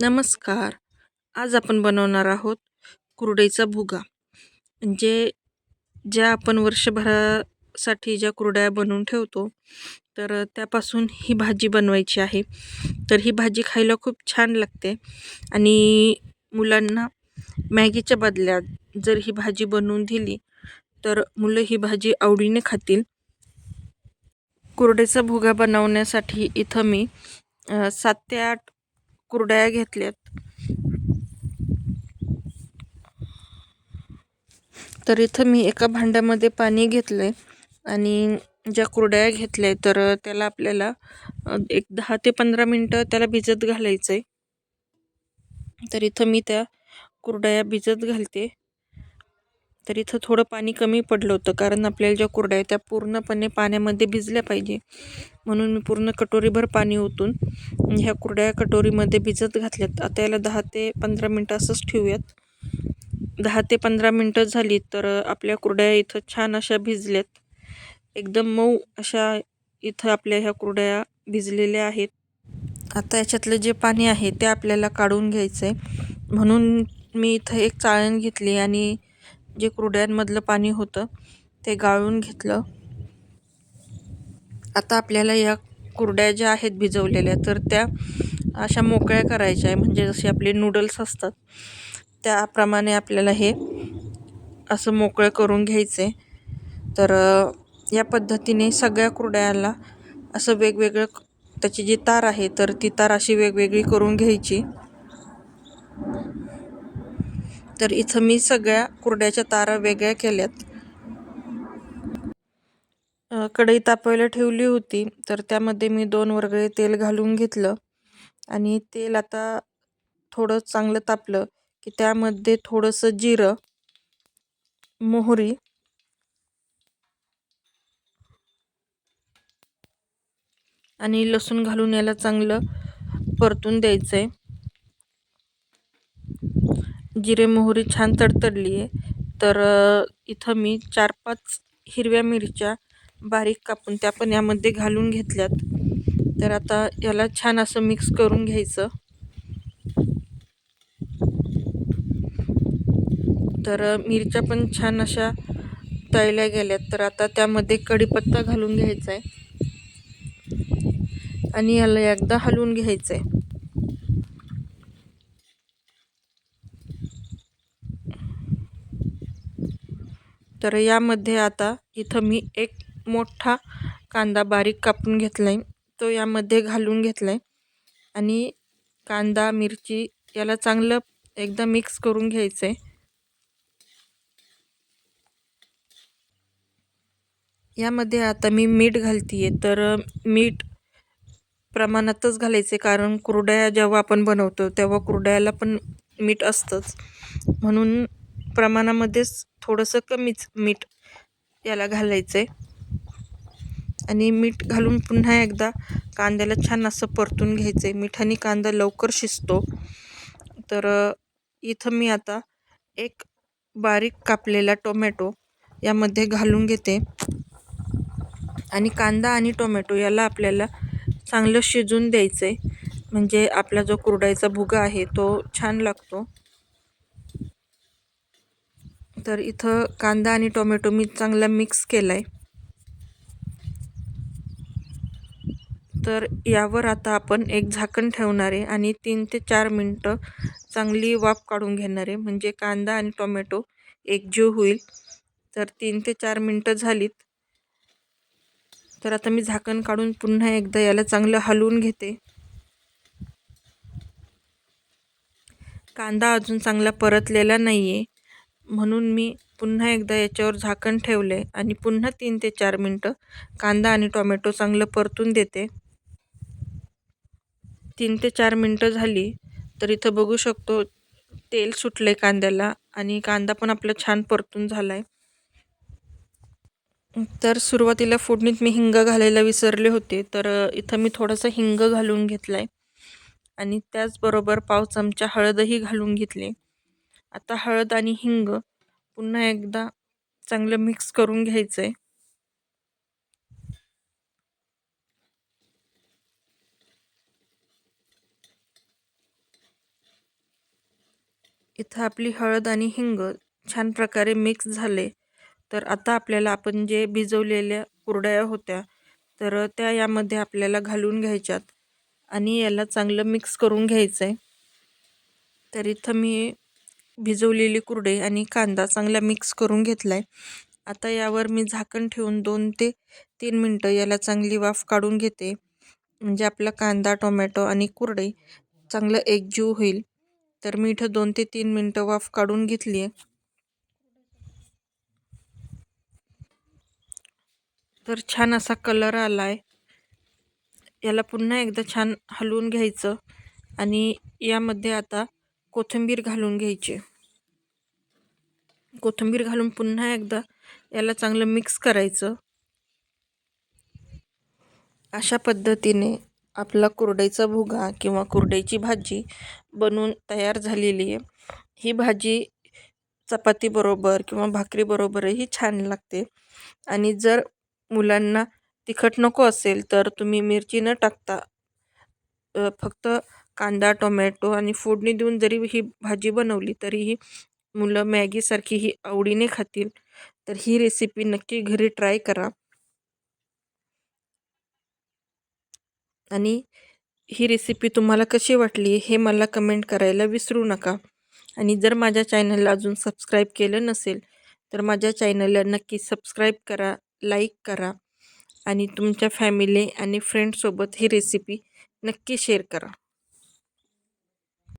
नमस्कार. आज आपण बनवणार आहोत कुरडईचा भुगा. म्हणजे ज्या आपण वर्षभरासाठी ज्या कुरड्या बनवून ठेवतो तर त्यापासून ही भाजी बनवायची आहे. तर ही भाजी खायला खूप छान लागते आणि मुलांना मॅगीच्या बदल्यात जर ही भाजी बनवून दिली तर मुलं ही भाजी आवडीने खातील. कुरडईचा भुगा बनवण्यासाठी इथं मी सात ते आठ कुरड्या घेतल्यात. तर इथं मी एका भांड्यामध्ये पाणी घेतलं आहे आणि ज्या कुरड्या घेतल्या तर त्याला आपल्याला एक दहा ते पंधरा मिनटं त्याला भिजत घालायचं आहे तर इथं मी त्या कुरड्या भिजत घालते. तर इथं थोडं पाणी कमी पडलं होतं कारण आपल्याला ज्या कुरड्या आहेत त्या पूर्णपणे पाण्यामध्ये भिजल्या पाहिजे. म्हणून मी पूर्ण कटोरीभर पाणी ओतून ह्या कुरड्या कटोरीमध्ये भिजत घातल्यात. आता याला दहा ते पंधरा मिनटं असंच ठेवूयात. दहा ते पंधरा मिनटं झाली तर आपल्या कुरड्या इथं छान अशा भिजल्यात. एकदम मऊ अशा इथं आपल्या ह्या कुरड्या भिजलेल्या आहेत. आता याच्यातलं जे पाणी आहे ते आपल्याला काढून घ्यायचं आहे म्हणून मी इथं एक चाळण घेतली आणि जे कुरड्यांमधलं पाणी होतं ते गाळून घेतलं. आता आपल्याला या कुरड्या ज्या आहेत भिजवलेल्या तर त्या अशा मोकळ्या करायच्या आहे. म्हणजे जसे आपले नूडल्स असतात त्याप्रमाणे आपल्याला हे असं मोकळं करून घ्यायचं आहे तर या पद्धतीने सगळ्या कुरड्याला असं वेगवेगळं त्याची जी तार आहे तर ती तार अशी वेगवेगळी करून घ्यायची. तर इथं मी सगळ्या कुरड्याच्या तारा वेगळ्या केल्यात. कढई तापवायला ठेवली होती तर त्यामध्ये मी दोन वर्गळे तेल घालून घेतलं. आणि तेल आता थोडं चांगलं तापलं की त्यामध्ये थोडंसं जिरं मोहरी आणि लसूण घालून याला चांगलं परतून द्यायचं आहे जिरे मोहरी छान तडतडली आहे. तर इथं मी चार पाच हिरव्या मिरच्या बारीक कापून त्या पण यामध्ये घालून घेतल्यात. तर आता याला छान असं मिक्स करून घ्यायचं. तर मिरच्या पण छान अशा तळल्या गेल्यात. तर आता त्यामध्ये कढीपत्ता घालून घ्यायचा आहे आणि याला एकदा हलवून घ्यायचं आहे तर यामध्ये आता इथं मी एक मोठा कांदा बारीक कापून घेतला आहे तो यामध्ये घालून घेतला आहे आणि कांदा मिरची याला चांगलं एकदा मिक्स करून घ्यायचं आहे यामध्ये आता मी मीठ घालते आहे तर मीठ प्रमाणातच घालायचे कारण कुरड्या जेव्हा आपण बनवतो तेव्हा कुरड्याला पण मीठ असतंच. म्हणून प्रमाणामध्येच थोडंसं कमीच मीठ याला घालायचं आहे आणि मीठ घालून पुन्हा एकदा कांद्याला छान असं परतून घ्यायचं आहे मिठाने कांदा लवकर शिजतो. तर इथं मी आता एक बारीक कापलेला टोमॅटो यामध्ये घालून घेते. आणि कांदा आणि टोमॅटो याला आपल्याला चांगलं शिजून द्यायचं आहे म्हणजे आपला जो कुरडाईचा भुगा आहे तो छान लागतो. तर इथं कांदा आणि टोमॅटो मी चांगला मिक्स केला आहे तर यावर आता आपण एक झाकण ठेवणार आहे आणि तीन ते चार मिनटं चांगली वाफ काढून घेणार आहे. म्हणजे कांदा आणि टोमॅटो एकजीव होईल. तर तीन ते चार मिनटं झालीत. तर आता मी झाकण काढून पुन्हा एकदा याला चांगलं हलवून घेते. कांदा अजून चांगला परतलेला नाही आहे म्हणून मी पुन्हा एकदा याच्यावर झाकण ठेवले आणि पुन्हा तीन ते चार मिनटं कांदा आणि टोमॅटो चांगलं परतून देते. तीन ते चार मिनटं झाली तर इथं बघू शकतो तेल सुटले कांद्याला आणि कांदा पण आपला छान परतून झाला आहे तर सुरुवातीला फोडणीत मी हिंग घालायला विसरले होते तर इथं मी थोडंसं हिंग घालून घेतला आहे आणि त्याचबरोबर पाव चमचा हळदही घालून घेतली. आता हळद आणि हिंग पुन्हा एकदा चांगलं मिक्स करून घ्यायचं आहे इथं आपली हळद आणि हिंग छान प्रकारे मिक्स झाले. तर आता आपल्याला आपण जे भिजवलेल्या कुरड्या होत्या तर त्या यामध्ये आपल्याला घालून घ्यायच्यात आणि याला चांगलं मिक्स करून घ्यायचं आहे तर इथं मी भिजवलेली कुरडे आणि कांदा चांगला मिक्स करून घेतला आहे आता यावर मी झाकण ठेवून दोन ते तीन मिनटं याला चांगली वाफ काढून घेते. म्हणजे आपला कांदा टोमॅटो आणि कुरडे चांगलं एकजीव होईल. तर मी इथं दोन ते तीन मिनटं वाफ काढून घेतली आहे. तर छान असा कलर आला आहे याला पुन्हा एकदा छान हलवून घ्यायचं. आणि यामध्ये आता कोथिंबीर घालून घ्यायची. कोथिंबीर घालून पुन्हा एकदा याला चांगलं मिक्स करायचं. अशा पद्धतीने आपला कुरडईचा भुगा किंवा कुरडईची भाजी बनवून तयार झालेली आहे. ही भाजी चपातीबरोबर किंवा भाकरीबरोबरही छान लागते. आणि जर मुलांना तिखट नको असेल तर तुम्ही मिरची न टाकता फक्त कांदा टोमॅटो आणि फोडणी देऊन जरी ही भाजी बनवली तरीही मुलं मॅगीसारखी ही आवडीने खातील. तर ही रेसिपी नक्की घरी ट्राय करा. आणि ही रेसिपी तुम्हाला कशी वाटली हे मला कमेंट करायला विसरू नका. आणि जर माझ्या चॅनलला अजून सबस्क्राईब केलं नसेल तर माझ्या चॅनलला नक्की सबस्क्राईब करा लाईक करा. आणि तुमच्या फॅमिली आणि फ्रेंडसोबत ही रेसिपी नक्की शेअर करा.